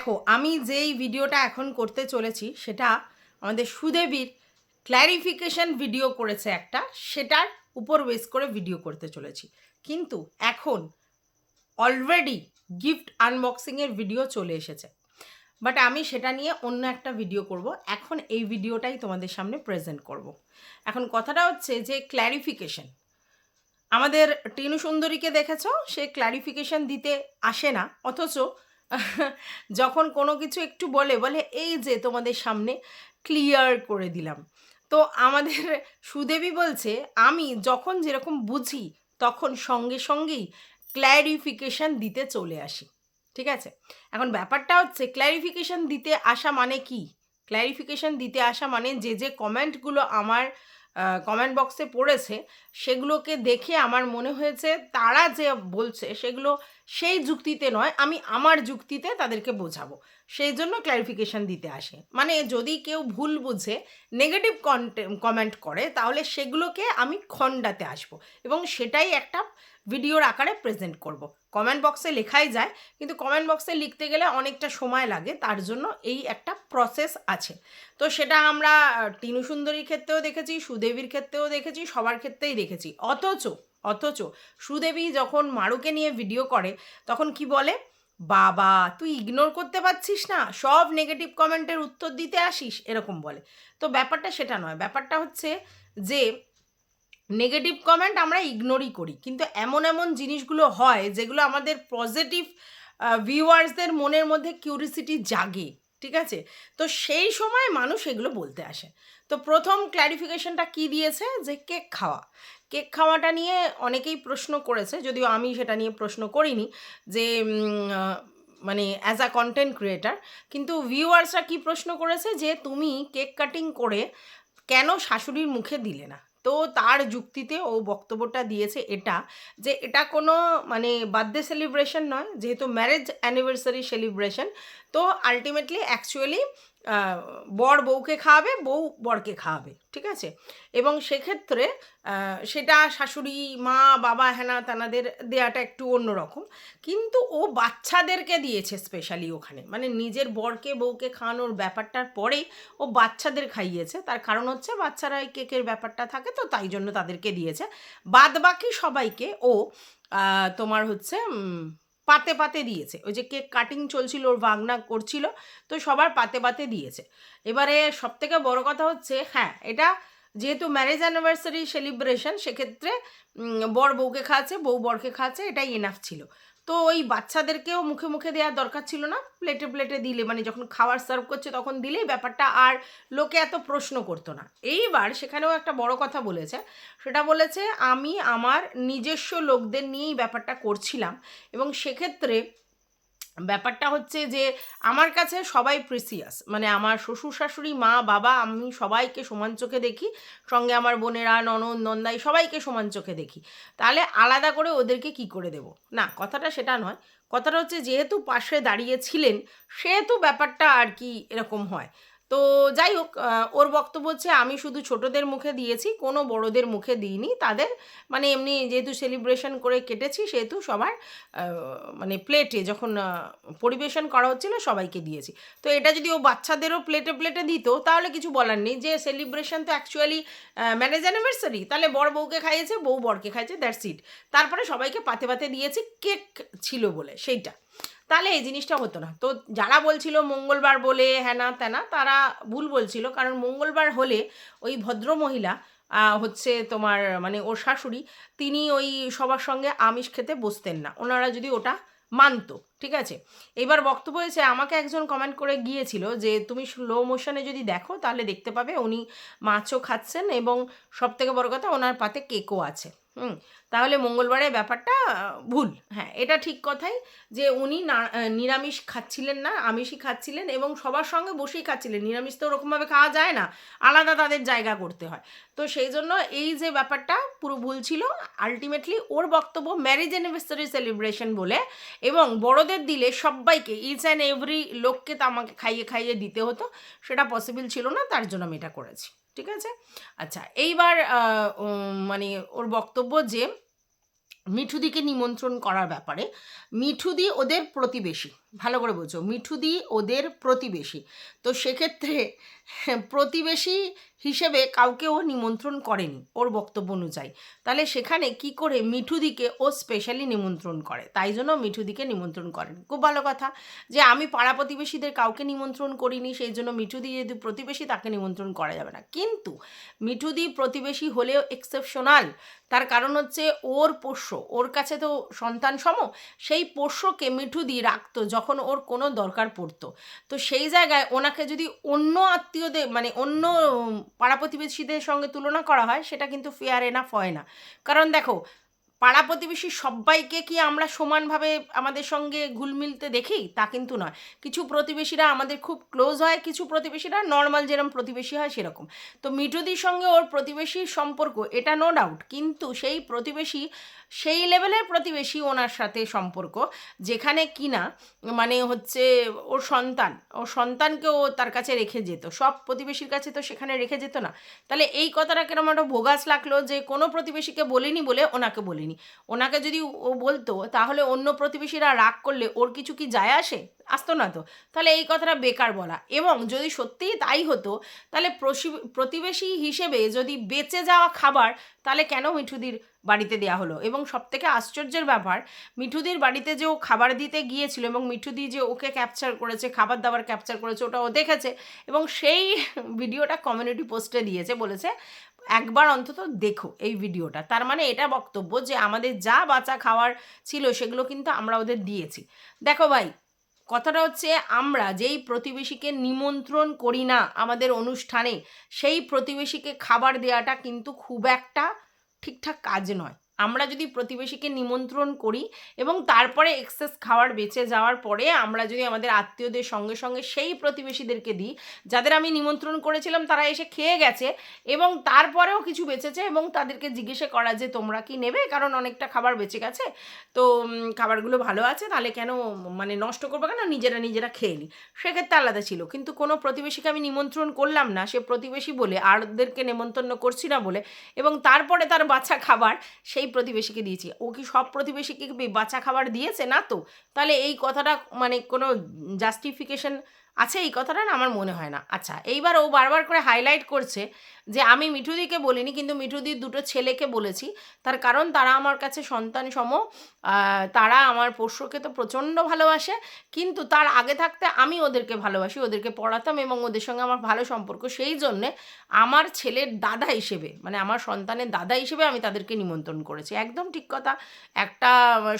দেখো, আমি যেই ভিডিওটা এখন করতে চলেছি, সেটা আমাদের সুদেবীর ক্ল্যারিফিকেশন ভিডিও করেছে একটা, সেটার উপর বেস করে ভিডিও করতে চলেছি। কিন্তু এখন অলরেডি গিফট আনবক্সিংয়ের ভিডিও চলে এসেছে। বাট আমি সেটা নিয়ে অন্য একটা ভিডিও করব। এখন এই ভিডিওটাই তোমাদের সামনে প্রেজেন্ট করব। এখন কথাটা হচ্ছে যে ক্ল্যারিফিকেশন আমাদের টিনু সুন্দরীকে দেখেছ? সে ক্ল্যারিফিকেশন দিতে আসে না। অথচ যখন কোনো কিছু একটু বলে বলে, এই যে তোমাদের সামনে ক্লিয়ার করে দিলাম। তো আমাদের সুদেবী বলছে, আমি যখন যেরকম বুঝি, তখন সঙ্গে সঙ্গেই ক্ল্যারিফিকেশন দিতে চলে আসি। ঠিক আছে? এখন ব্যাপারটা হচ্ছে ক্ল্যারিফিকেশন দিতে আসা মানে কি? ক্ল্যারিফিকেশন দিতে আসা মানে যে যে কমেন্টগুলো আমার কমেন্ট বক্সে পড়েছে, সেগুলোকে দেখে আমার মনে হয়েছে তারা যে বলছে সেগুলো সেই যুক্তিতে নয়, আমি আমার যুক্তিতে তাদেরকে বোঝাবো সেই জন্য ক্ল্যারিফিকেশান দিতে আসে মানে যদি কেউ ভুল বুঝে নেগেটিভ কমেন্ট করে, তাহলে সেগুলোকে আমি খণ্ডাতে আসব এবং সেটাই একটা ভিডিওর আকারে প্রেজেন্ট করব। কমেন্ট বক্সে লেখাই যায়, কিন্তু কমেন্ট বক্সে লিখতে গেলে অনেকটা সময় লাগে, তার জন্য এই একটা প্রসেস আছে। তো সেটা আমরা টিনু সুন্দরীর ক্ষেত্রেও দেখেছি, সুদেবীর ক্ষেত্রেও দেখেছি, সবার ক্ষেত্রেই দেখেছি। অথচ অথচ সুদেবী যখন মারুকে নিয়ে ভিডিও করে, তখন কি বলে? বাবা, তুই ইগনোর করতে পারছিস না, সব নেগেটিভ কমেন্টের উত্তর দিতে আসিস, এরকম বলে। তো ব্যাপারটা সেটা নয়, ব্যাপারটা হচ্ছে যে নেগেটিভ কমেন্ট আমরা ইগনোরই করি। কিন্তু এমন এমন জিনিসগুলো হয় যেগুলো আমাদের পজিটিভ ভিউয়ার্সদের মনের মধ্যে কিউরিসিটি জাগে, ঠিক আছে? তো সেই সময় মানুষ এগুলো বলতে আসে। তো প্রথম ক্ল্যারিফিকেশনটা কি দিয়েছে? যে কেক খাওয়া। কেক খাওয়াটা নিয়ে অনেকেই প্রশ্ন করেছে, যদিও আমি সেটা নিয়ে প্রশ্ন করিনি যে মানে অ্যাজ আ কন্টেন্ট ক্রিয়েটার কিন্তু ভিউয়ার্সরা কি প্রশ্ন করেছে? যে তুমি কেক কাটিং করে কেন শাশুড়ির মুখে দিলে না? তো তার যুক্তিতে ও বক্তব্যটা দিয়েছে এটা, যে এটা কোনো মানে বার্থডে সেলিব্রেশন নয়, যেহেতু ম্যারেজ অ্যানিভার্সারি সেলিব্রেশন, তো আলটিমেটলি অ্যাকচুয়ালি বর বউকে খাওয়াবে, বউ বরকে খাওয়াবে, ঠিক আছে? এবং সেক্ষেত্রে সেটা শাশুড়ি, মা, বাবা, হেনা, তানাদের দেয়াটা একটু অন্যরকম। কিন্তু ও বাচ্চাদেরকে দিয়েছে স্পেশালি ওখানে। মানে নিজের বরকে, বউকে খাওয়ানোর ব্যাপারটার পরেই ও বাচ্চাদের খাইয়েছে। তার কারণ হচ্ছে বাচ্চারা এই কেকের ব্যাপারটা থাকে তো, তাই জন্য তাদেরকে দিয়েছে। বাদ বাকি সবাইকে ও তোমার হচ্ছে পাতে পাতে দিয়েছে। ওই যে কেক কাটিং চলছিল, ওর ভাগনা করছিল, তো সবার পাতে পাতে দিয়েছে। এবারে সব থেকে বড়ো কথা হচ্ছে হ্যাঁ এটা যেহেতু ম্যারেজ অ্যানিভার্সারি সেলিব্রেশন সেক্ষেত্রে বর বউকে খাওয়াচ্ছে, বউ বরকে খাওয়াচ্ছে, এটাই এনাফ ছিল। তো ওই বাচ্চাদেরকেও মুখে মুখে দেওয়ার দরকার ছিল না। প্লেটে প্লেটে দিলে মানে যখন খাবার সার্ভ করছে তখন দিলেই ব্যাপারটা আর লোকে এত প্রশ্ন করতো না। এইবার সেখানেও একটা বড় কথা বলেছে। সেটা বলেছে, আমি আমার নিজস্ব লোকদের নিয়েই ব্যাপারটা করছিলাম এবং সেক্ষেত্রে ব্যাপারটা হচ্ছে যে, আমার কাছে সবাই প্রিসিয়াস মানে আমার শ্বশুর শাশুড়ি, মা, বাবা, আমি সবাইকে সমান চোখে দেখি। সঙ্গে আমার বোনেরা, ননদ, নন্দাই সবাইকে সমান চোখে দেখি। তাহলে আলাদা করে ওদেরকে কি করে দেব? না, কথাটা সেটা নয়। কথাটা হচ্ছে, যেহেতু পাশে দাঁড়িয়েছিলেন সেহেতু ব্যাপারটা আর কি এরকম হয়। তো যাই হোক ওর বক্তব্য হচ্ছে, আমি শুধু ছোটদের মুখে দিয়েছি, কোনো বড়দের মুখে দিইনি। তাদের মানে এমনি যেহেতু সেলিব্রেশন করে কেটেছি, সেহেতু সবার মানে প্লেটে যখন পরিবেশন করা হচ্ছিল, সবাইকে দিয়েছি। তো এটা যদি ও বাচ্চাদেরও প্লেটে প্লেটে দিত, তাহলে কিছু বলার নেই। যে সেলিব্রেশন তো অ্যাকচুয়ালি ম্যারেজ অ্যানিভার্সারি তাহলে বড় বউকে খাইয়েছে, বউ বরকে খাইছে দ্যাটস ইট তারপরে সবাইকে পাতে পাতে দিয়েছি কেক ছিল বলে, সেইটা। তাহলে এই জিনিসটা হতো না। তো যারা বলছিল মঙ্গলবার বলে হ্যানা ত্যানা তারা ভুল বলছিল। কারণ মঙ্গলবার হলে ওই ভদ্র মহিলা হচ্ছে তোমার মানে ওর শাশুড়ি, তিনি ওই সবার সঙ্গে আমিষ খেতে বসতেন না। ওনারা যদি ওটা মানতো, ঠিক আছে? এবার বক্তব্য হয়েছে, আমাকে একজন কমেন্ট করে গিয়েছিল যে, তুমি স্লো মোশনে যদি দেখো, তাহলে দেখতে পাবে উনি মাছও খাচ্ছেন এবং সব থেকে বড় কথা, ওনার পাতে কেকও আছে। হুম, তাহলে মঙ্গলবারে ব্যাপারটা, ভুল। হ্যাঁ এটা ঠিক কথাই যে উনি না নিরামিষ খাচ্ছিলেন না, আমিষই খাচ্ছিলেন এবং সবার সঙ্গে বসেই খাচ্ছিলেন। নিরামিষ তো ওরকমভাবে খাওয়া যায় না, আলাদা তাদের জায়গা করতে হয়। তো সেই জন্য এই যে ব্যাপারটা পুরো ভুল ছিল আলটিমেটলি ওর বক্তব্য ম্যারেজ অ্যানিভার্সারি সেলিব্রেশন বলে এবং বড়দের দিলে সবাইকে ইচ অ্যান্ড এভরি লোককে তো আমাকে খাইয়ে খাইয়ে দিতে হতো, সেটা পসিবল ছিল না, তার জন্য আমি এটা করেছি। ঠিক আছে? আচ্ছা এইবার মানে ওর বক্তব্য যে মিঠুদিকে নিমন্ত্রণ করার ব্যাপারে, মিঠুদি ওদের প্রতিবেশী, ভালো করে বোঝো, মিঠুদি ওদের প্রতিবেশী। তো সেক্ষেত্রে প্রতিবেশী হিসেবে কাউকে ও নিমন্ত্রণ করেনি ওর বক্তব্য অনুযায়ী। তাহলে সেখানে কি করে মিঠুদিকে ও স্পেশালি নিমন্ত্রণ করে? তাই জন্য মিঠুদিকে নিমন্ত্রণ করেন। খুব ভালো কথা যে আমি পাড়া প্রতিবেশীদের কাউকে নিমন্ত্রণ করিনি, সেই জন্য মিঠুদি যদি প্রতিবেশী তাকে নিমন্ত্রণ করা যাবে না। কিন্তু মিঠুদি প্রতিবেশী হলেও এক্সেপশনাল তার কারণ হচ্ছে ওর পোষ্য, ওর কাছে তো সন্তান সম, সেই পোষ্যকে মিঠুদি রাখতো যখন ওর কোনো দরকার পড়তো। তো সেই জায়গায় ওনাকে যদি অন্য আত্মীয়দের মানে অন্য পাড়া প্রতিবেশীদের সঙ্গে তুলনা করা হয় সেটা কিন্তু ফেয়ার এনাফ হয় না। কারণ দেখো পাড়া প্রতিবেশী সবাইকে কি আমরা সমানভাবে আমাদের সঙ্গে ঘুলমিলতে দেখি? তা কিন্তু নয়। কিছু প্রতিবেশীরা আমাদের খুব ক্লোজ হয়, কিছু প্রতিবেশীরা নর্মাল যেরকম প্রতিবেশী হয় সেরকম। তো মিঠুদির সঙ্গে ওর প্রতিবেশীর সম্পর্ক, এটা নো ডাউট কিন্তু সেই প্রতিবেশী, সেই লেভেলের প্রতিবেশী ওনার সাথে সম্পর্ক, যেখানে কিনা মানে হচ্ছে ওর সন্তান, ওর সন্তানকে ও তার কাছে রেখে যেত। সব প্রতিবেশীর কাছে তো সেখানে রেখে যেত না। তাহলে এই কথাটা কেরম একটা ভোগাস লাগল যে কোনো প্রতিবেশীকে বলিনি বলে ওনাকে বলিনি? ওনাকে যদি ও বলতো, তাহলে অন্য প্রতিবেশীরা রাগ করলে ওর কিছু কি যায় আসে? আসতো না তো। তাহলে এই কথাটা বেকার বলা। এবং যদি সত্যিই তাই হতো, তাহলে প্রতিবেশী হিসেবে যদি বেঁচে যাওয়া খাবার, তাহলে কেন মিঠুদির বাড়িতে দেওয়া হলো? এবং সবথেকে আশ্চর্যের ব্যাপার, মিঠুদির বাড়িতে যে ও খাবার দিতে গিয়েছিল এবং মিঠুদি যে ওকে ক্যাপচার করেছে, খাবার দাবার ক্যাপচার করেছে, ওটা ও দেখেছে এবং সেই ভিডিওটা কমিউনিটি পোস্টে দিয়েছে, বলেছে একবার অন্তত দেখো এই ভিডিওটা। তার মানে এটা বক্তব্য যে আমাদের যা বাঁচা খাওয়ার ছিল সেগুলো কিন্তু আমরা ওদের দিয়েছি। দেখো ভাই, কথাটা হচ্ছে আমরা যেই প্রতিবেশীকে নিমন্ত্রণ করি না আমাদের অনুষ্ঠানে, সেই প্রতিবেশীকে খাবার দেওয়াটা কিন্তু খুব একটা ঠিকঠাক কাজ নয়। আমরা যদি প্রতিবেশীকে নিমন্ত্রণ করি এবং তারপরে এক্সেস খাবার বেঁচে যাওয়ার পরে আমরা যদি আমাদের আত্মীয়দের সঙ্গে সঙ্গে সেই প্রতিবেশীদেরকে দিই, যাদের আমি নিমন্ত্রণ করেছিলাম তারা এসে খেয়ে গেছে এবং তারপরেও কিছু বেঁচেছে এবং তাদেরকে জিজ্ঞেসে করা যে তোমরা কি নেবে? কারণ অনেকটা খাবার বেঁচে গেছে। তো খাবারগুলো ভালো আছে, তাহলে কেন মানে নষ্ট করব কেন? নিজেরা নিজেরা খেয়ে নিই। সেক্ষেত্রে আলাদা ছিল। কিন্তু কোনো প্রতিবেশীকে আমি নিমন্ত্রণ করলাম না, সে প্রতিবেশী বলে আরদেরকে নেমন্তন্ন করছি না বলে এবং তারপরে তার বাচ্চা খাবার, সেই প্রতিবেশীকে দিয়েছি। ও কি সব প্রতিবেশীকে কি বাচ্চা খাবার দিয়েছে? না তো। তাহলে এই কথাটা মানে কোনো জাস্টিফিকেশন আছে? এই কথাটা না আমার মনে হয় না। আচ্ছা এইবার ও বারবার করে হাইলাইট করছে যে আমি মিঠুদিকে বলিনি, কিন্তু মিঠুদির দুটো ছেলেকে বলেছি। তার কারণ তারা আমার কাছে সন্তান সম তারা আমার পোষ্যকে তো প্রচণ্ড ভালোবাসে, কিন্তু তার আগে থাকতে আমি ওদেরকে ভালোবাসি, ওদেরকে পড়াতাম এবং ওদের সঙ্গে আমার ভালো সম্পর্ক। সেই জন্যে আমার ছেলের দাদা হিসেবে মানে আমার সন্তানের দাদা হিসেবে আমি তাদেরকে নিমন্ত্রণ করেছি। একদম ঠিক কথা, একটা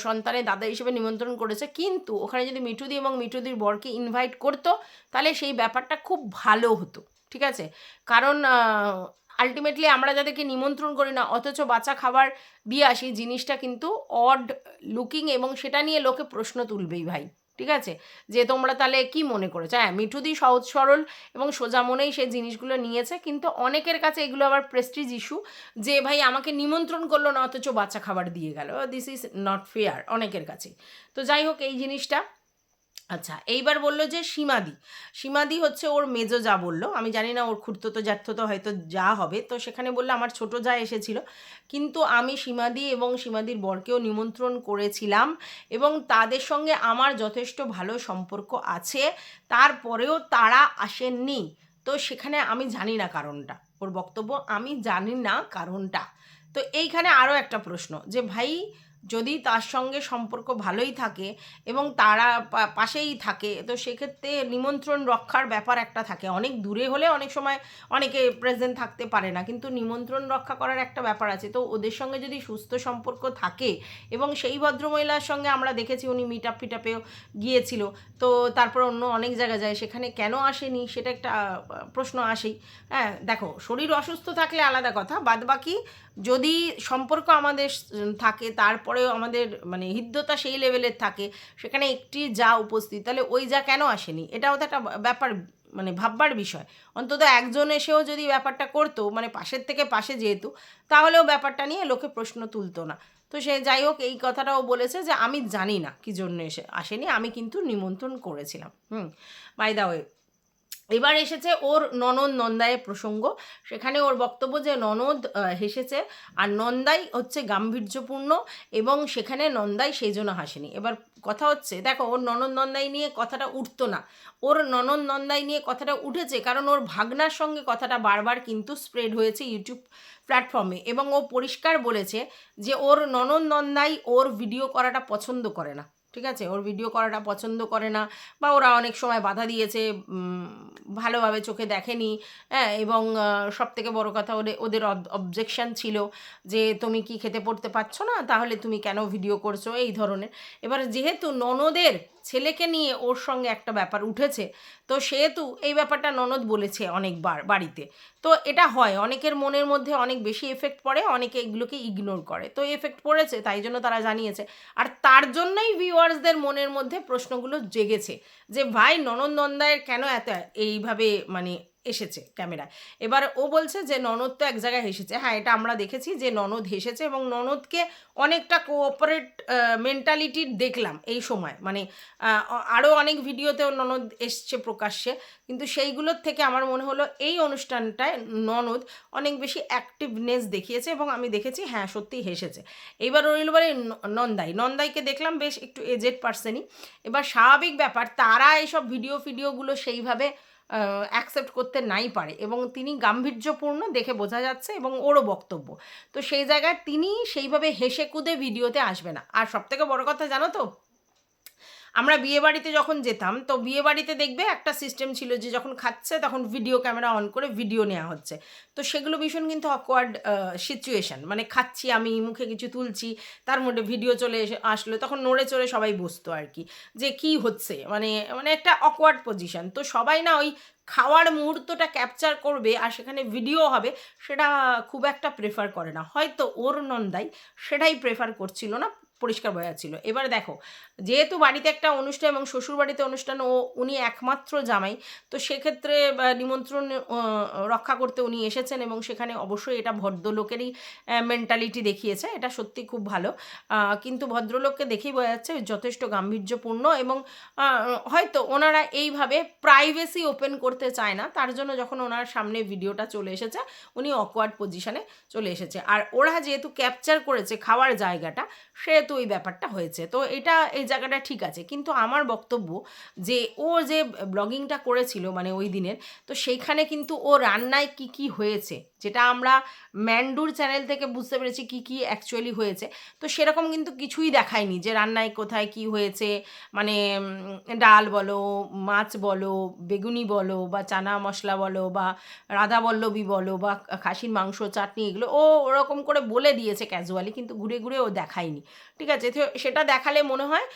সন্তানের দাদা হিসেবে নিমন্ত্রণ করেছে, কিন্তু ওখানে যদি মিঠুদি এবং মিঠুদির বরকে ইনভাইট করতো, তাহলে সেই ব্যাপারটা খুব ভালো হতো, ঠিক আছে? কারণ আলটিমেটলি আমরা যাদেরকে নিমন্ত্রণ করি না, অথচ বাচ্চা খাবার দিয়ে আসি, জিনিসটা কিন্তু অড লুকিং এবং সেটা নিয়ে লোকে প্রশ্ন তুলবেই ভাই, ঠিক আছে? যে তোমরা তাহলে কি মনে করেছ? হ্যাঁ মিঠুদি সহজ সরল এবং সোজা মনেই সেই জিনিসগুলো নিয়েছে, কিন্তু অনেকের কাছে এগুলো আবার প্রেস্টিজ ইস্যু যে ভাই আমাকে নিমন্ত্রণ করল না, অথচ বাচ্চা খাবার দিয়ে গেল। দিস ইজ নট ফেয়ার অনেকের কাছে। তো যাই হোক, এই জিনিসটা আচ্ছা এইবার বলল যে সীমাদি। সীমাদি হচ্ছে ওর মেজো যা বলল। আমি জানি না ওর খুঁড়তো জ্যাঠতো হয়তো যা হবে। তো সেখানে বলল, আমার ছোট যা এসেছিল। কিন্তু আমি সীমাদি এবং সীমাদির বরকেও নিমন্ত্রণ করেছিলাম এবং তাদের সঙ্গে আমার যথেষ্ট ভালো সম্পর্ক আছে। তারপরেও তারা আসেননি। তো সেখানে আমি জানি না কারণটা। ওর বক্তব্য, আমি জানি না কারণটা। তো এইখানে আরও একটা প্রশ্ন যে, ভাই, যদি তার সঙ্গে সম্পর্ক ভালোই থাকে এবং তারা পাশেই থাকে, তো সেক্ষেত্রে নিমন্ত্রণ রক্ষার ব্যাপার একটা থাকে। অনেক দূরে হলে অনেক সময় অনেকে প্রেজেন্ট থাকতে পারে না, কিন্তু নিমন্ত্রণ রক্ষা করার একটা ব্যাপার আছে। তো ওদের সঙ্গে যদি সুস্থ সম্পর্ক থাকে এবং সেই ভদ্রমহিলার সঙ্গে আমরা দেখেছি উনি মিট আপ ফিট আপেও গিয়েছিল, তো তারপর অন্য অনেক জায়গায় যায়, সেখানে কেন আসেনি সেটা একটা প্রশ্ন আসেই। হ্যাঁ দেখো, শরীর অসুস্থ থাকলে আলাদা কথা বাদ বাকি যদি সম্পর্ক আমাদের থাকে, তারপরেও আমাদের মানে হৃদ্যতা সেই লেভেলের থাকে, সেখানে একটি যা উপস্থিত, তাহলে ওই যা কেন আসেনি? এটাও তো একটা ব্যাপার মানে ভাববার বিষয়। অন্তত একজন এসেও যদি ব্যাপারটা করতো মানে পাশের থেকে পাশে যেহেতু, তাহলেও ব্যাপারটা নিয়ে লোকে প্রশ্ন তুলতো না। তো সে যাই হোক, এই কথাটাও বলেছে যে, আমি জানি না কী জন্য এসে, আসেনি, আমি কিন্তু নিমন্ত্রণ করেছিলাম। হুম বাই দা ওয়ে এবার এসেছে ওর ননদ নন্দায়ের প্রসঙ্গ। সেখানে ওর বক্তব্য যে ননদ হেসেছে, আর নন্দাই হচ্ছে গাম্ভীর্যপূর্ণ এবং সেখানে নন্দাই সেই জন্য হাসেনি। এবার কথা হচ্ছে, দেখো, ওর ননদ নন্দাই নিয়ে কথাটা উঠতো না। ওর ননদ নন্দাই নিয়ে কথাটা উঠেছে কারণ ওর ভাগনার সঙ্গে কথাটা বারবার কিন্তু স্প্রেড হয়েছে ইউটিউব প্ল্যাটফর্মে এবং ও পরিষ্কার বলেছে যে ওর ননদ নন্দাই ওর ভিডিও করাটা পছন্দ করে না। ঠিক আছে? ওর ভিডিও করাটা পছন্দ করে না বা ওরা অনেক সময় বাধা দিয়েছে ভালোভাবে চোখে দেখেনি। হ্যাঁ এবং সব থেকে বড়ো কথা ওদের ওদের অবজেকশান ছিল যে তুমি কি খেতে পড়তে পারছ না? তাহলে তুমি কেন ভিডিও করছ? এই ধরনের। এবার যেহেতু ননদের ছেলেকে নিয়ে ওর সঙ্গে একটা ব্যাপার উঠেছে। তো সেহেতু এই ব্যাপারটা ননদ বলেছে অনেকবার বাড়িতে। তো এটা হয়, অনেকের মনের মধ্যে অনেক বেশি এফেক্ট পড়ে, অনেকে এগুলোকে ইগনোর করে। তো এফেক্ট পড়েছে, তাই জন্য তারা জানিয়েছে। আর তার জন্যই ভিউয়ার্সদের মনের মধ্যে প্রশ্নগুলো জেগেছে যে, ভাই, ননদ নন্দায়ের কেন এত এইভাবে মানে এসেছে ক্যামেরায়। এবার ও বলছে যে, ননদ তো এক জায়গায় হেসেছে। হ্যাঁ এটা আমরা দেখেছি যে, ননদ হেসেছে এবং ননদকে অনেকটা কোঅপারেট মেন্টালিটির দেখলাম এই সময়। মানে আরও অনেক ভিডিওতেও ননদ এসছে প্রকাশ্যে। কিন্তু সেইগুলোর থেকে আমার মনে হলো এই অনুষ্ঠানটায় ননদ অনেক বেশি অ্যাক্টিভনেস দেখিয়েছে এবং আমি দেখেছি হ্যাঁ সত্যিই হেসেছে। এইবার রইল বলে নন্দাই। নন্দাইকে দেখলাম বেশ একটু এজেড পার্সনই এবার স্বাভাবিক ব্যাপার, তারা এইসব ভিডিও ফিডিওগুলো সেইভাবে অ্যাকসেপ্ট করতে নাই পারে এবং তিনি গাম্ভীর্যপূর্ণ দেখে বোঝা যাচ্ছে এবং ওরও বক্তব্য। তো সেই জায়গায় তিনি সেইভাবে হেসে কুদে ভিডিওতে আসবে না। আর সবথেকে বড় কথা জানো তো? আমরা বিয়ে বাড়িতে যখন যেতাম, তো বিয়ে বাড়িতে দেখবে একটা সিস্টেম ছিল যে যখন খাচ্ছে তখন ভিডিও ক্যামেরা অন করে ভিডিও নেওয়া হচ্ছে। তো সেগুলো ভীষণ কিন্তু অকওয়ার্ড সিচুয়েশন মানে খাচ্ছি আমি, মুখে কিছু তুলছি, তার মধ্যে ভিডিও চলে এসে আসলো, তখন নড়ে চড়ে সবাই বসতো আর কি, যে কি হচ্ছে? মানে মানে একটা অকওয়ার্ড পজিশন তো সবাই না ওই খাওয়ার মুহূর্তটা ক্যাপচার করবে আর সেখানে ভিডিও হবে, সেটা খুব একটা প্রেফার করে না। হয়তো ওর নন্দাই সেটাই প্রেফার করছিল না। পরিষ্কার বোঝা ছিল এবার দেখো, যেহেতু বাড়িতে একটা অনুষ্ঠান এবং শ্বশুর বাড়িতে অনুষ্ঠান, ও উনি একমাত্র জামাই, তো সেক্ষেত্রে নিমন্ত্রণ রক্ষা করতে উনি এসেছেন এবং সেখানে অবশ্যই এটা ভদ্রলোকেরই মেন্টালিটি দেখিয়েছে, এটা সত্যি খুব ভালো। কিন্তু ভদ্রলোককে দেখেই বোঝা যাচ্ছে যথেষ্ট গাম্ভীর্যপূর্ণ এবং হয়তো ওনারা এইভাবে প্রাইভেসি ওপেন করতে চায় না, তার জন্য যখন ওনার সামনে ভিডিওটা চলে এসেছে, উনি অকওয়ার্ড পজিশনে চলে এসেছে। আর ওরা যেহেতু ক্যাপচার করেছে খাওয়ার জায়গাটা, সেহেতু এই ব্যাপারটা হয়েছে। তো এটা এই জায়গাটা ঠিক আছে। কিন্তু আমার বক্তব্য যে ও যে ব্লগিংটা করেছিল মানে ওই দিনের, তো সেইখানে কিন্তু ও রান্নায় কি কি হয়েছে যেটা আমরা ম্যান্ডুর চ্যানেল থেকে বুঝতে পেরেছি কি কি অ্যাকচুয়ালি হয়েছে। তো সেরকম কিন্তু কিছুই দেখায়নি যে রান্নায় কোথায় কি হয়েছে। মানে ডাল বলো, মাছ বলো, বেগুনি বলো, বা চানা মশলা বলো, বা রাধা বল্লবী বলো, বা খাসির মাংস, চাটনি এগুলো ও ওরকম করে বলে দিয়েছে ক্যাজুয়ালি কিন্তু ঘুরে ঘুরে ও দেখায়নি। ঠিক আছে সেটা দেখালে মনে হয়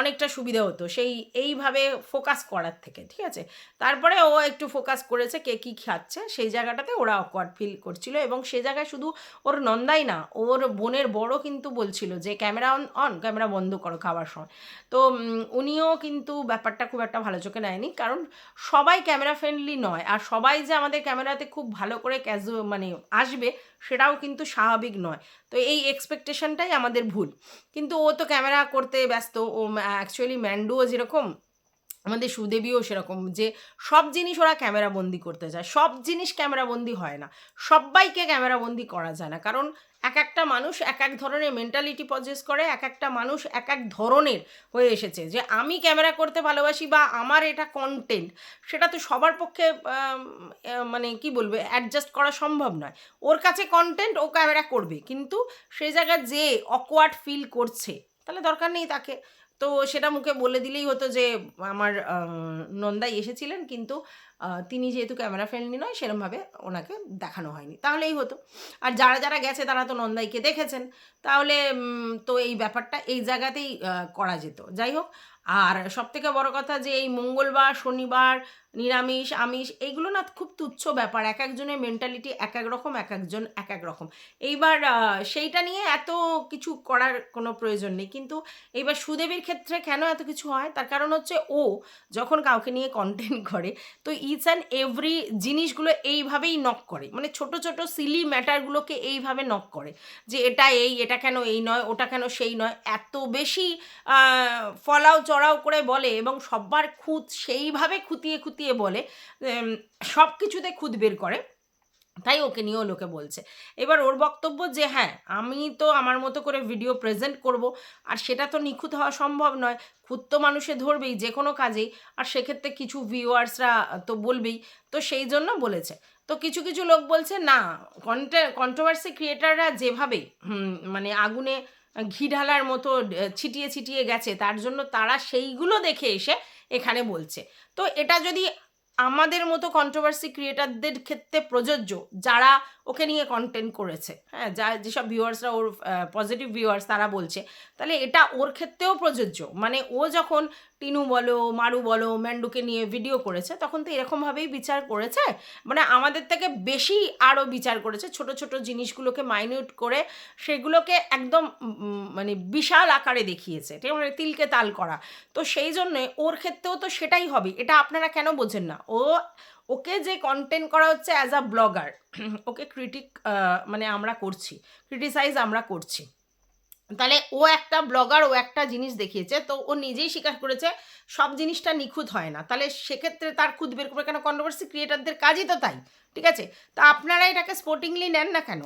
অনেকটা সুবিধা হতো। সেই, এইভাবে ফোকাস করার থেকে, ঠিক আছে? তারপরে ও একটু ফোকাস করেছে কে কী খাচ্ছে, সেই জায়গাটাতে ওরা অকওয়ার্ড ফিল করছিল এবং সে জায়গায় শুধু ওর নন্দাই না, ওর বোনের বড় কিন্তু বলছিল যে ক্যামেরা অন অন ক্যামেরা বন্ধ করো খাওয়ার সময়। তো উনিও কিন্তু ব্যাপারটা খুব একটা ভালো চোখে নেয়নি, কারণ সবাই ক্যামেরা ফ্রেন্ডলি নয়, আর সবাই যে আমাদের ক্যামেরাতে খুব ভালো করে ক্যাজু মানে আসবে সেটাও কিন্তু স্বাভাবিক নয়। তো এই এক্সপেকটেশনটাই আমাদের ভুল। কিন্তু ও তো ক্যামেরা করতে ব্যস্ত, ও অ্যাকচুয়ালি ম্যান্ডুও যেরকম আমাদের সুদেবীও সেরকম যে সব জিনিস ওরা ক্যামেরা বন্দি করতে চায়। সব জিনিস ক্যামেরাবন্দি হয় না। সবাইকে ক্যামেরা বন্দি করা যায় না। কারণ এক একটা মানুষ এক এক ধরনের মেন্টালিটি পজেস করে, এক একটা মানুষ এক এক ধরনের হয়ে এসেছে যে আমি ক্যামেরা করতে ভালোবাসি বা আমার এটা কন্টেন্ট সেটা তো সবার পক্ষে মানে কি বলবে অ্যাডজাস্ট করা সম্ভব নয়। ওর কাছে কন্টেন্ট ও ক্যামেরা করবে। কিন্তু সেই জায়গায় যে অকওয়ার্ড ফিল করছে, তাহলে দরকার নেই তাকে। তো সেটা মুখে বলে দিলেই হতো যে, আমার নন্দাই এসেছিলেন কিন্তু তিনি যেহেতু ক্যামেরা ফ্রেন্ডলি নয়, সেরমভাবে ওনাকে দেখানো হয়নি। তাহলেই হতো। আর যারা যারা গেছে, তারা তো নন্দাইকে দেখেছেন। তাহলে তো এই ব্যাপারটা এই জায়গাতেই করা যেত। যাই হোক, আর সবথেকে বড় কথা যে, এই মঙ্গলবার, শনিবার নিরামিষ, আমিষ এইগুলো না খুব তুচ্ছ ব্যাপার। এক একজনের মেন্টালিটি এক এক রকম, এক একজন এক এক রকম। এইবার সেইটা নিয়ে এত কিছু করার কোনো প্রয়োজন নেই। কিন্তু এইবার সুদেবীর ক্ষেত্রে কেন এত কিছু হয়? তার কারণ হচ্ছে ও যখন কাউকে নিয়ে কন্টেন্ট করে, তো ইচ অ্যান্ড এভরি জিনিসগুলো এইভাবেই নক করে। মানে ছোট ছোট সিলি ম্যাটারগুলোকে এইভাবে নক করে যে এটা এই, এটা কেন এই নয়, ওটা কেন সেই নয়। এত বেশি ফলাও চড়াও করে বলে এবং সব্বার খুঁত সেইভাবে খুঁতিয়ে খুঁতিয়ে বলে সব কিছুতে খুঁত বের করে। তাই ওকে নিয়েও লোকে বলছে। এবার ওর বক্তব্য যে হ্যাঁ আমি তো আমার মতো করে ভিডিও প্রেজেন্ট করব, আর সেটা তো নিখুঁত হওয়া সম্ভব নয়। খুদ তো মানুষে ধরবেই যে কোনো কাজেই, আর সেক্ষেত্রে কিছু ভিউয়ার্সরা তো বলবেই। তো সেই জন্য বলেছে। তো কিছু কিছু লোক বলছে, না কন্টে কন্ট্রোভার্সি ক্রিয়েটাররা যেভাবে মানে আগুনে ঘি ঢালার মতো, ছিটিয়ে ছিটিয়ে গেছে, তার জন্য তারা সেইগুলো দেখে এসে এখানে বলছে। তো এটা যদি আমাদের মতো কন্ট্রোভার্সি ক্রিয়েটারদের ক্ষেত্রে প্রযোজ্য যারা ওকে নিয়ে কন্টেন্ট করেছে। হ্যাঁ যা যেসব ভিউয়ার্সরা ওর পজিটিভ ভিউয়ার্স তারা বলছে, তাহলে এটা ওর ক্ষেত্রেও প্রযোজ্য। মানে ও যখন টিনু বলো, মারু বলো, ম্যান্ডুকে নিয়ে ভিডিও করেছে, তখন তো এরকমভাবেই বিচার করেছে। মানে আমাদের থেকে বেশি আরও বিচার করেছে, ছোট ছোট জিনিসগুলোকে মাইনিউট করে সেগুলোকে একদম মানে বিশাল আকারে দেখিয়েছে। ঠিক? মানে তিলকে তাল করা। তো সেই জন্যে ওর ক্ষেত্রেও তো সেটাই হবে। এটা আপনারা কেন বোঝেন না? ও ওকে যে কন্টেন্ট করা হচ্ছে as a blogger okay critic মানে আমরা করছি ক্রিটিসাইজ আমরা করছি। তাহলে ও একটা ব্লগার ও একটা জিনিস দেখিয়েছে, তো ও নিজেই স্বীকার করেছে সব জিনিসটা নিখুঁত হয় না। তাহলে সেক্ষেত্রে তার খুদ বের করবে কেন? কন্ট্রোভার্সি ক্রিয়েটারদের কাজই তো তাই, ঠিক আছে? তা আপনারা এটাকে স্পোর্টিংলি নেন না কেন?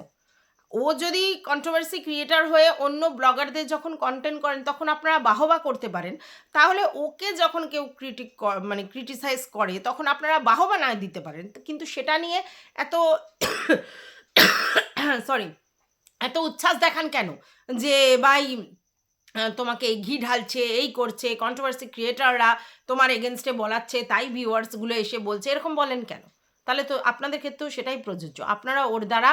ও যদি কন্ট্রোভার্সি ক্রিয়েটার হয়ে অন্য ব্লগারদের যখন কন্টেন্ট করেন, তখন আপনারা বাহবা করতে পারেন। তাহলে ওকে যখন কেউ ক্রিটিক মানে ক্রিটিসাইজ করে, তখন আপনারা বাহবা না দিতে পারেন। কিন্তু সেটা নিয়ে এত সরি এত উচ্ছ্বাস দেখান কেন? যে ভাই তোমাকে ঘি ঢালছে, এই করছে কন্ট্রোভার্সি ক্রিয়েটাররা তোমার এগেনস্টে বলাচ্ছে, তাই ভিউয়ার্সগুলো এসে বলছে, এরকম বলেন কেন? তাহলে তো আপনাদের ক্ষেত্রেও সেটাই প্রযোজ্য। আপনারা ওর দ্বারা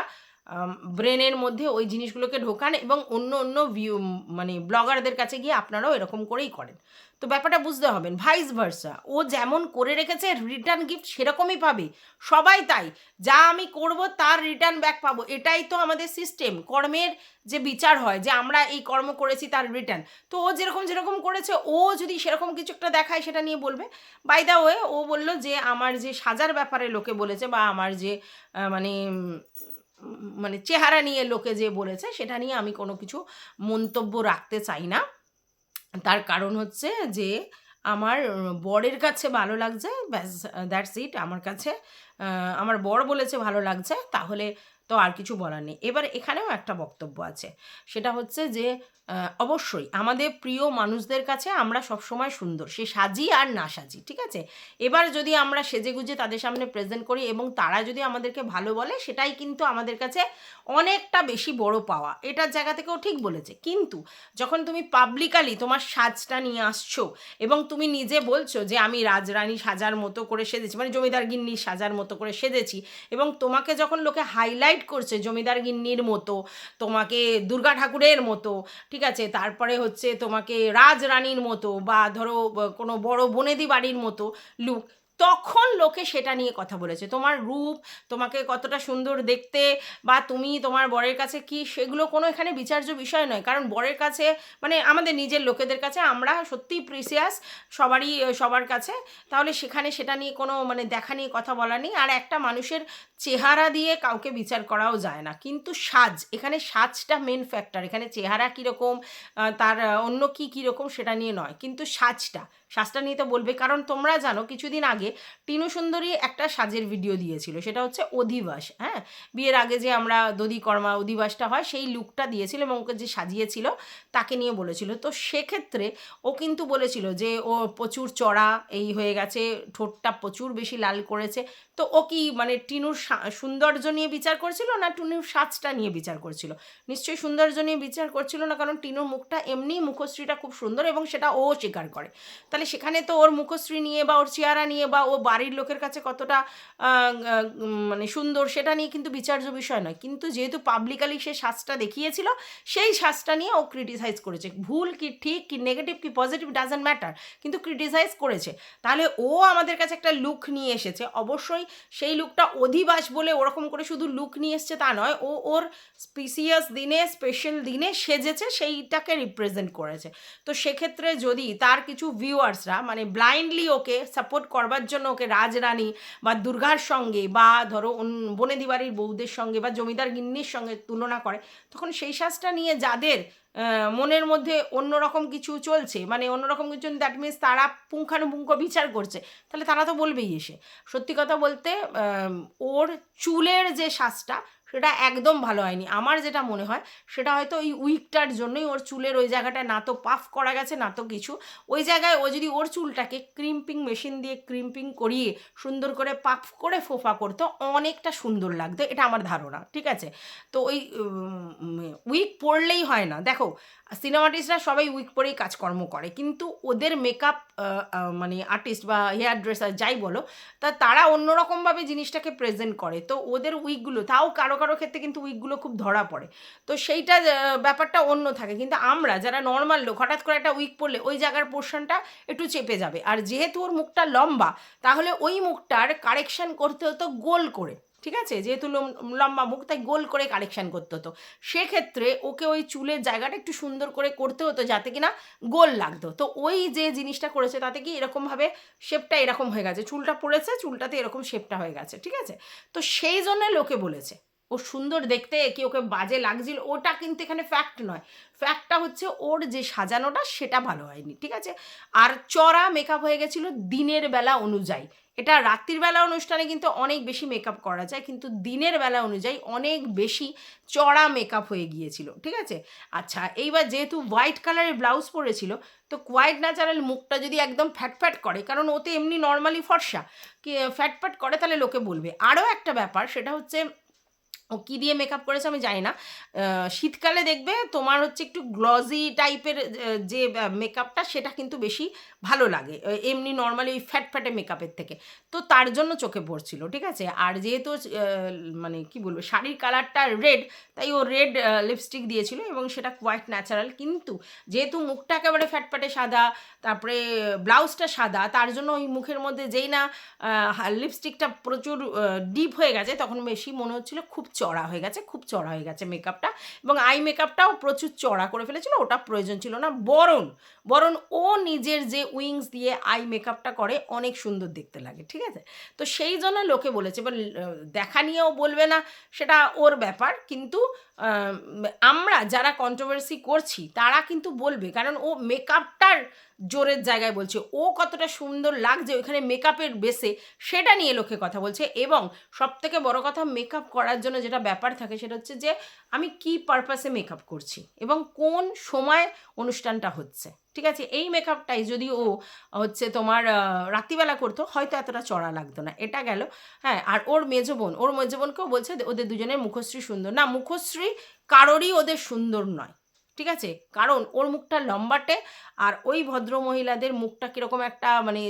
ব্রেনের মধ্যে ওই জিনিসগুলোকে ঢোকান এবং অন্য অন্য ভিউ মানে ব্লগারদের কাছে গিয়ে আপনারাও এরকম করেই করেন। তো ব্যাপারটা বুঝতে হবেন ভাইস ভার্সা ও যেমন করে রেখেছে রিটার্ন গিফট সেরকমই পাবে। সবাই তাই, যা আমি করব তার রিটার্ন ব্যাক পাবো। এটাই তো আমাদের সিস্টেম কর্মের যে বিচার হয়, যে আমরা এই কর্ম করেছি তার রিটার্ন তো ও যেরকম যেরকম করেছে, ও যদি সেরকম কিছু একটা দেখায় সেটা নিয়ে বলবে। বাই দা ওয়ে ও বলল যে আমার যে সাজার ব্যাপারে লোকে বলেছে বা আমার যে মানে মানে চেহারা নিয়ে লোকে যে বলেছে, সেটা নিয়ে আমি কোনো কিছু মন্তব্য রাখতে চাই না। তার কারণ হচ্ছে যে, আমার বরের কাছে ভালো লাগছে, ব্যাস দ্যাটস ইট আমার কাছে আমার বর বলেছে ভালো লাগছে, তাহলে তো আর কিছু বলার নেই। এবার এখানেও একটা বক্তব্য আছে। সেটা হচ্ছে যে অবশ্যই আমাদের প্রিয় মানুষদের কাছে আমরা সবসময় সুন্দর। সে সাজি আর না সাজি, ঠিক আছে? এবার যদি আমরা সেজেগুজে তাদের সামনে প্রেজেন্ট করি এবং তারা যদি আমাদেরকে ভালো বলে, সেটাই কিন্তু আমাদের কাছে অনেকটা বেশি বড় পাওয়া। এটার জায়গা থেকেও ঠিক বলেছে। কিন্তু যখন তুমি পাবলিকালি তোমার সাজটা নিয়ে আসছো এবং তুমি নিজে বলছো যে, আমি রাজরানী সাজার মতো করে সেজেছি মানে জমিদার গিন্নি সাজার মতো করে সেজেছি এবং তোমাকে যখন লোকে হাইলাইট করছে জমিদার গিন্নির মতো, তোমাকে দুর্গা ঠাকুরের মতো, ঠিক আছে তারপরে হচ্ছে তোমাকে রাজরানীর মতো বা ধরো কোনো বড় বনেদি বাড়ির মতো লুক তখন লোকে সেটা নিয়ে কথা বলেছে। তোমার রূপ, তোমাকে কতটা সুন্দর দেখতে বা তুমি তোমার বরের কাছে কি, সেগুলো কোনো এখানে বিচার্য বিষয় নয়। কারণ বরের কাছে মানে আমাদের নিজের লোকেদের কাছে আমরা সত্যিই প্রিসিয়াস সবারই, সবার কাছে। তাহলে সেখানে সেটা নিয়ে কোনো মানে দেখা নিয়ে কথা বলা নেই। আর একটা মানুষের চেহারা দিয়ে কাউকে বিচার করাও যায় না। কিন্তু সাজ, এখানে সাজটা মেন ফ্যাক্টর এখানে চেহারা কীরকম তার, অন্য কী কীরকম সেটা নিয়ে নয়। কিন্তু সাজটা সাজটা নিয়ে তো বলবে। কারণ তোমরা জানো, কিছুদিন আগে টিনু সুন্দরী একটা সাজের ভিডিও দিয়েছিল, সেটা হচ্ছে অধিবাস হ্যাঁ? বিয়ের আগে যে আমরা দধি কর্মা অধিবাসটা হয়, সেই লুকটা দিয়েছিল এবং ওকে যে সাজিয়েছিল, তাকে নিয়ে বলেছিল। তো সেক্ষেত্রে ও কিন্তু বলেছিল যে, ও প্রচুর চড়া, এই হয়ে গেছে, ঠোঁটটা প্রচুর বেশি লাল করেছে। তো ও কি মানে টিনুর সৌন্দর্য নিয়ে বিচার করছিল না টুনুর সাজটা নিয়ে বিচার করছিল? নিশ্চয়ই সৌন্দর্য নিয়ে বিচার করছিল না, কারণ টিনুর মুখটা এমনি মুখশ্রীটা খুব সুন্দর এবং সেটা ও স্বীকার করে। তাহলে সেখানে তো ওর মুখশ্রী নিয়ে বা ওর চেহারা নিয়ে বা ও বাড়ির লোকের কাছে কতটা মানে সুন্দর সেটা নিয়ে কিন্তু বিচার্য বিষয় নয়। কিন্তু যেহেতু পাবলিকালি সে সাজটা দেখিয়েছিল, সেই সাজটা নিয়ে ও ক্রিটিসাইজ করেছে। ভুল কি ঠিক কি নেগেটিভ কি পজিটিভ ডাজেন্ট ম্যাটার কিন্তু ক্রিটিসাইজ করেছে। তাহলে ও আমাদের কাছে একটা লুক নিয়ে এসেছে। অবশ্যই সেই লুকটা অধিবাস বলে ওরকম করে শুধু লুক নিয়ে এসছে তা নয়, ও ওর স্পিসিয়াস দিনে স্পেশাল দিনে সেজেছে, সেইটাকে রিপ্রেজেন্ট করেছে। তো সেক্ষেত্রে যদি তার কিছু ভিউয়ার্সরা মানে ব্লাইন্ডলি ওকে সাপোর্ট করবার জন্য ওকে রাজরানী বা দুর্গার সঙ্গে বা ধরো বনে দিবাড়ির বৌদের সঙ্গে বা জমিদার গিন্নির সঙ্গে তুলনা করে, তখন সেই সাজটা নিয়ে যাদের মনের মধ্যে অন্যরকম কিছু চলছে মানে অন্যরকম কিছু দ্যাট মিনস তারা পুঙ্খানুপুঙ্খ বিচার করছে, তাহলে তারা তো বলবেই এসে। সত্যি কথা বলতে ওর চুলের যে শ্বাসটা সেটা একদম ভালো হয়নি। আমার যেটা মনে হয়, সেটা হয়তো ওই উইকটার জন্যই ওর চুলের ওই জায়গাটা না তো পাফ করা গেছে, না তো কিছু। ওই জায়গায় ও যদি ওর চুলটাকে ক্রিম্পিং মেশিন দিয়ে ক্রিম্পিং করিয়ে সুন্দর করে পাফ করে ফোফা করতো, অনেকটা সুন্দর লাগতো, এটা আমার ধারণা, ঠিক আছে? তো ওই উইক পরলেই হয় না। দেখো, সিনেমাটিস্টরা সবাই উইক পরেই কাজকর্ম করে, কিন্তু ওদের মেকআপ মানে আর্টিস্ট বা হেয়ার ড্রেসার যাই বলো, তা তারা অন্যরকমভাবে জিনিসটাকে প্রেজেন্ট করে। তো ওদের উইকগুলো, তাও কারও কারও ক্ষেত্রে কিন্তু উইকগুলো খুব ধরা পড়ে। তো সেইটা ব্যাপারটা অন্য থাকে। কিন্তু আমরা যারা নর্মাল লোক, হঠাৎ করে একটা উইক পড়লে ওই জায়গার পোর্শনটা একটু চেপে যাবে। আর যেহেতু ওর মুখটা লম্বা, তাহলে ওই মুখটার কারেকশন করতে হতো গোল করে। ঠিক আছে? যেহেতু লম্বা মুখ, তাই গোল করে কারেকশন করতে হতো। সেক্ষেত্রে ওকে ওই চুলের জায়গাটা একটু সুন্দর করে করতে হতো যাতে কিনা গোল লাগতো। তো ওই যে জিনিসটা করেছে, তাতে কি এরকমভাবে শেপটা এরকম হয়ে গেছে। চুলটা পড়েছে, চুলটাতে এরকম শেপটা হয়ে গেছে। ঠিক আছে? তো সেই জন্য লোকে বলেছে। ও সুন্দর দেখতে, কি ওকে বাজে লাগছিল, ওটা কিন্তু এখানে ফ্যাক্ট নয়। ফ্যাক্টটা হচ্ছে ওর যে সাজানোটা, সেটা ভালো হয়নি, ঠিক আছে? আর চড়া মেকআপ হয়ে গেছিল দিনের বেলা অনুযায়ী। এটা রাত্রির বেলা অনুষ্ঠানে কিন্তু অনেক বেশি মেকআপ করা যায়, কিন্তু দিনের বেলা অনুযায়ী অনেক বেশি চড়া মেকআপ হয়ে গিয়েছিল, ঠিক আছে? আচ্ছা এইবার যেহেতু হোয়াইট কালারের ব্লাউজ পরেছিল, তো কোয়াইট ন্যাচারাল মুখটা যদি একদম ফ্যাট ফ্যাট করে, কারণ ওতে এমনি নর্মালি ফর্সা, কি ফ্যাট ফ্যাট করে তাহলে লোকে বলবে। আরও একটা ব্যাপার, সেটা হচ্ছে ও কী দিয়ে মেকআপ করেছে আমি জানি না শীতকালে দেখবে তোমার হচ্ছে একটু গ্লজি টাইপের যে মেকআপটা সেটা কিন্তু বেশি ভালো লাগে। এমনি নর্মালি ওই ফ্যাট ফ্যাটে মেকআপের থেকে। তো তার জন্য চোখে পড়ছিল, ঠিক আছে? আর যেহেতু মানে কি বলব, শাড়ির কালারটা রেড তাই ও রেড লিপস্টিক দিয়েছিল এবং সেটা কোয়াইট ন্যাচারাল কিন্তু যেহেতু মুখটা একেবারে ফ্যাটফ্যাটে সাদা, তারপরে ব্লাউজটা সাদা, তার জন্য ওই মুখের মধ্যে যেই না লিপস্টিকটা প্রচুর ডিপ হয়ে গেছে, তখন বেশি মনে হচ্ছিল খুব চড়া হয়ে গেছে, খুব চড়া হয়ে গেছে মেকআপটা এবং আই মেকআপটাও প্রচুর চড়া করে ফেলেছিল, ওটা প্রয়োজন ছিল না। বরণ বরণ, ও নিজের যে উইংস দিয়ে আই মেকআপটা করে, অনেক সুন্দর দেখতে লাগে, ঠিক আছে? তো সেই জন্য লোকে বলেছে, এবার দেখা নিয়েও বলবে না, সেটা ওর ব্যাপার। কিন্তু আমরা যারা কন্ট্রোভার্সি করছি, তারা কিন্তু বলবে, কারণ ও মেকআপটার জোরের জায়গায় বলছে, ও কতটা সুন্দর লাগছে ওইখানে মেকআপের বেসে সেটা নিয়ে লোকে কথা বলছে। এবং সব থেকে বড়ো কথা মেকআপ করার জন্য যেটা ব্যাপার থাকে, সেটা হচ্ছে যে, আমি কি পারপাসে মেকআপ করছি এবং কোন সময় অনুষ্ঠানটা হচ্ছে। ঠিক আছে? এই মেকআপটাই যদি ও, হচ্ছে তোমার রাত্রিবেলা করতো, হয়তো এতটা চড়া লাগতো না। এটা গেল। হ্যাঁ আর ওর মেজবোন ওর মেজো বোনকেও বলছে ওদের দুজনের মুখশ্রী সুন্দর। না, মুখশ্রী কারোরই ওদের সুন্দর নয়। ঠিক আছে? কারণ ওর মুখটা লম্বাটে আর ওই ভদ্র মহিলাদের মুখটা কীরকম একটা মানে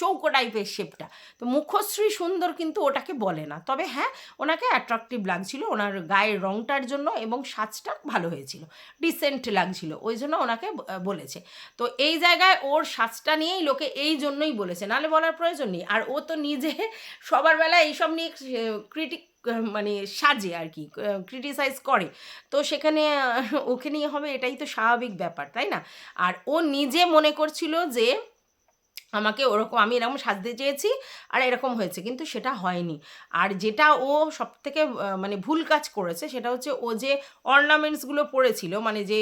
চৌকো টাইপের শেপটা তো মুখশ্রী সুন্দর কিন্তু ওটাকে বলে না। তবে হ্যাঁ ওনাকে অ্যাট্রাকটিভ লাগছিল। ওনার গায়ের রংটার জন্য এবং সাজটা ভালো হয়েছিল। ডিসেন্ট লাগছিল। ওই জন্য ওনাকে বলেছে। তো এই জায়গায় ওর সাজটা নিয়েই লোকে এই জন্যই বলেছে। নাহলে বলার প্রয়োজন নেই। আর ও তো নিজে সবার বেলায় এইসব নিয়ে ক্রিটিক মানে সাজে আর কি ক্রিটিসাইজ করে। তো সেখানে ওকে নিয়ে হবে এটাই তো স্বাভাবিক ব্যাপার, তাই না? আর ও নিজে মনে করছিল যে আমাকে ওরকম, আমি এরকম সাজতে চেয়েছি আর এরকম হয়েছে, কিন্তু সেটা হয়নি। আর যেটা ও সব থেকে মানে ভুল কাজ করেছে সেটা হচ্ছে ও যে অর্নামেন্টসগুলো পরেছিল মানে যে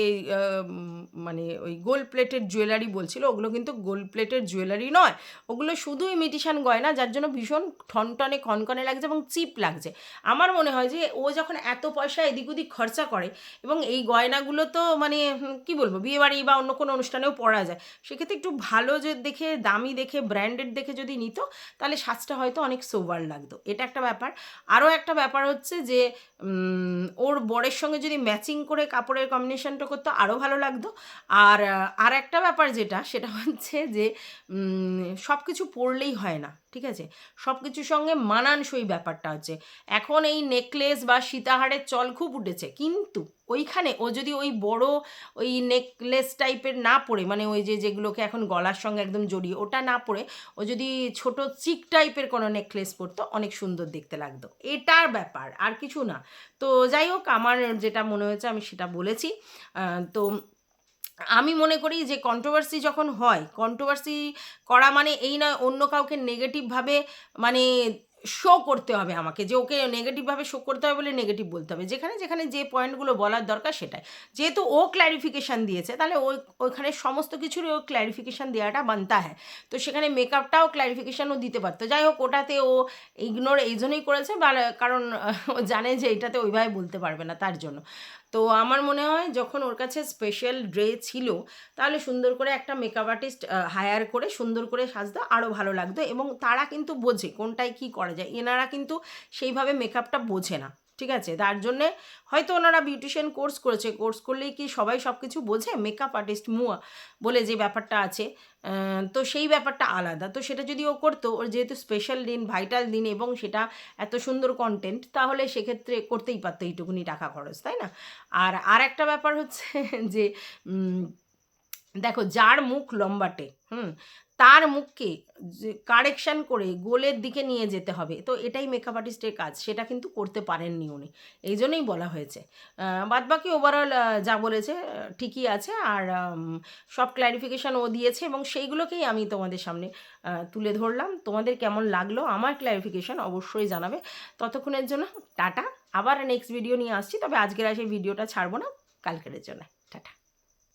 মানে ওই গোল্ড প্লেটেড জুয়েলারি বলছিল, ওগুলো কিন্তু গোল্ড প্লেটেড জুয়েলারি নয়। ওগুলো শুধু ইমিটেশন গয়না, যার জন্য ভীষণ ঠনটনে খনখনে লাগছে এবং চিপ লাগছে। আমার মনে হয় যে ও যখন এত পয়সা এদিক ওদিক খরচা করে এবং এই গয়নাগুলো তো মানে কি বলব, বিয়েবাড়ি বা অন্য কোনো অনুষ্ঠানেও পরা যায়, সেক্ষেত্রে একটু ভালো যে দেখে দামি দেখে ব্র্যান্ডেড দেখে যদি নিত, তাহলে সাজটা হয়তো অনেক সোবার লাগতো। এটা একটা ব্যাপার। আরও একটা ব্যাপার হচ্ছে যে ওর বরের সঙ্গে যদি ম্যাচিং করে কাপড়ের কম্বিনেশনটা করতো, আরও ভালো লাগতো। আর আর একটা ব্যাপার যেটা, সেটা হচ্ছে যে সব কিছু পরলেই হয় না। ঠিক আছে? সব কিছুর সঙ্গে মানানসই ব্যাপারটা হচ্ছে। এখন এই নেকলেস বা সীতাহারের চল খুব উঠেছে। কিন্তু ওইখানে ও যদি ওই বড় ওই নেকলেস টাইপের না পরে মানে ওই যে যেগুলোকে এখন গলার সঙ্গে একদম জড়িয়ে, ওটা না পরে ও যদি ছোট চিক টাইপের কোনো নেকলেস পরতো, অনেক সুন্দর দেখতে লাগতো। এটার ব্যাপার, আর কিছু না। তো যাই হোক, আমার যেটা মনে হয়েছে আমি সেটা বলেছি। তো আমি মনে করি যে কন্ট্রোভার্সি যখন হয় কন্ট্রোভার্সি করা মানে এই নয়, অন্য কাউকে নেগেটিভভাবে মানে শো করতে হবে আমাকে। যে ওকে নেগেটিভভাবে শো করতে হবে বলে নেগেটিভ বলতে হবে। যেখানে যেখানে যে পয়েন্টগুলো বলার দরকার সেটাই। যেহেতু ও ক্ল্যারিফিকেশান দিয়েছে, তাহলে ওই, ওইখানে সমস্ত কিছুরই ও ক্ল্যারিফিকেশান দেওয়াটা বানতা হ্যাঁ। তো সেখানে মেকআপটাও ক্ল্যারিফিকেশানও দিতে পারতো। যাই হোক, ওটাতে ও ইগনোর এই জন্যই করেছে, বা- কারণ ও জানে যে এটাতে ওইভাবে বলতে পারবে না তার জন্য। তো আমার মনে হয় যখন ওর কাছে স্পেশাল ড্রে ছিল, তাহলে সুন্দর করে একটা মেকআপ আর্টিস্ট হায়ার করে সুন্দর করে সাজতে আরও ভালো লাগতো এবং তারা কিন্তু বোঝে কোনটায় কি করা যায়। এনারা কিন্তু সেইভাবে মেকআপটা বোঝে না। ঠিক আছে? তার জন্যে হয়তো ওনারা বিউটিশিয়ান কোর্স করেছে। কোর্স করলেই কি সবাই সব কিছু বোঝে? মেকআপ আর্টিস্ট মুয়া বলে যে ব্যাপারটা আছে। তো সেই ব্যাপারটা আলাদা। তো সেটা যদি ও করতো, ওর যেহেতু স্পেশাল দিন ভাইটাল দিন এবং সেটা এত সুন্দর কন্টেন্ট তাহলে সেক্ষেত্রে করতেই পারতো এইটুকুনি টাকা খরচ, তাই না? আর আর একটা ব্যাপার হচ্ছে যে দেখো, যার মুখ লম্বাটে, হুম তার মুখকে কারেকশান করে গোলের দিকে নিয়ে যেতে হবে। তো এটাই মেকআপ আর্টিস্টের কাজ, সেটা কিন্তু করতে পারেননি উনি। এই জন্যই বলা হয়েছে। বাদ বাকি ওভারঅল যা বলেছে ঠিকই আছে। আর সব ক্ল্যারিফিকেশান ও দিয়েছে এবং সেইগুলোকেই আমি তোমাদের সামনে তুলে ধরলাম। তোমাদের কেমন লাগল আমার ক্ল্যারিফিকেশান অবশ্যই জানাবে। ততক্ষণের জন্য টাটা। আবার নেক্সট ভিডিও নিয়ে আসছি। তবে আজকের আর সেই ভিডিওটা ছাড়বো না। কালকের জন্য। টাটা।